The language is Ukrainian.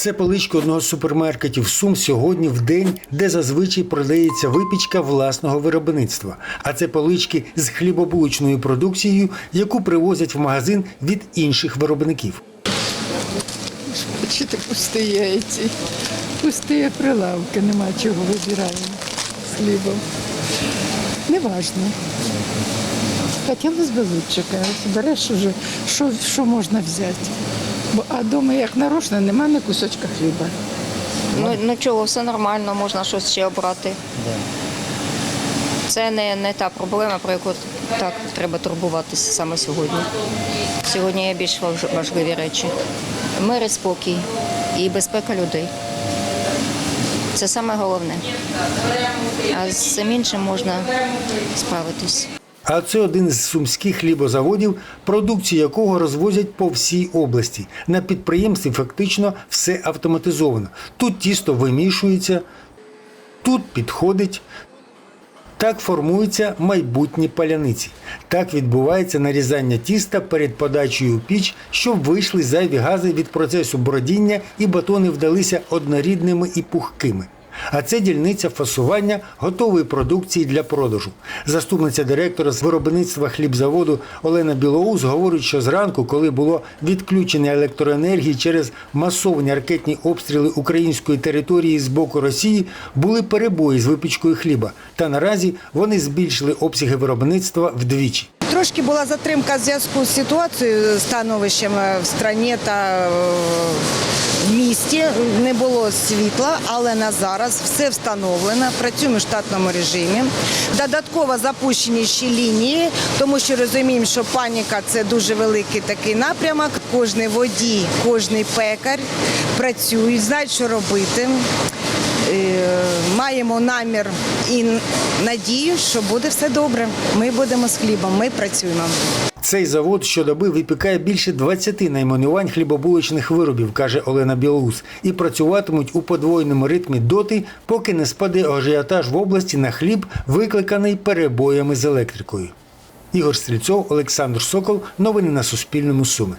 Це поличка одного з супермаркетів Сум сьогодні в день, де зазвичай продається випічка власного виробництва. А це полички з хлібобулочною продукцією, яку привозять в магазин від інших виробників. Бачите, пусті яйці, пусті прилавки, нема чого вибираємо з хлібом. Неважно. Хотілося б кажуть, береш уже, що, що можна взяти. Бо, а вдома як нарочно, нема ні кусочка хліба. Ну, ну чого, все нормально, можна щось ще обрати. Це не, не та проблема, про яку так треба турбуватися саме сьогодні. Сьогодні є більш важливі речі. Мир і спокій і безпека людей. Це саме головне. А з цим іншим можна справитись. А це один з сумських хлібозаводів, продукцію якого розвозять по всій області. На підприємстві фактично все автоматизовано. Тут тісто вимішується, тут підходить. Так формуються майбутні паляниці. Так відбувається нарізання тіста перед подачею у піч, щоб вийшли зайві гази від процесу бродіння і батони вдалися однорідними і пухкими. А це дільниця фасування готової продукції для продажу. Заступниця директора з виробництва хлібзаводу Олена Білоус говорить, що зранку, коли було відключення електроенергії через масовані ракетні обстріли української території з боку Росії, були перебої з випічкою хліба. Та наразі вони збільшили обсяги виробництва вдвічі. Трошки була затримка в зв'язку з ситуацією, становищем е, в страні та е, в місті. Не було світла, але на зараз все встановлено. Працюємо в штатному режимі. Додатково запущені ще лінії, тому що розуміємо, що паніка це дуже великий такий напрямок. Кожний водій, кожний пекар працюють, знають, що робити. Е, Маємо намір і надію, що буде все добре. Ми будемо з хлібом, ми працюємо. Цей завод щодоби випікає більше 20 найменувань хлібобулочних виробів, каже Олена Білоус, і працюватимуть у подвоєному ритмі доти, поки не спаде ажіотаж в області на хліб, викликаний перебоями з електрикою. Ігор Стрільцов, Олександр Сокол. Новини на Суспільному. Суми.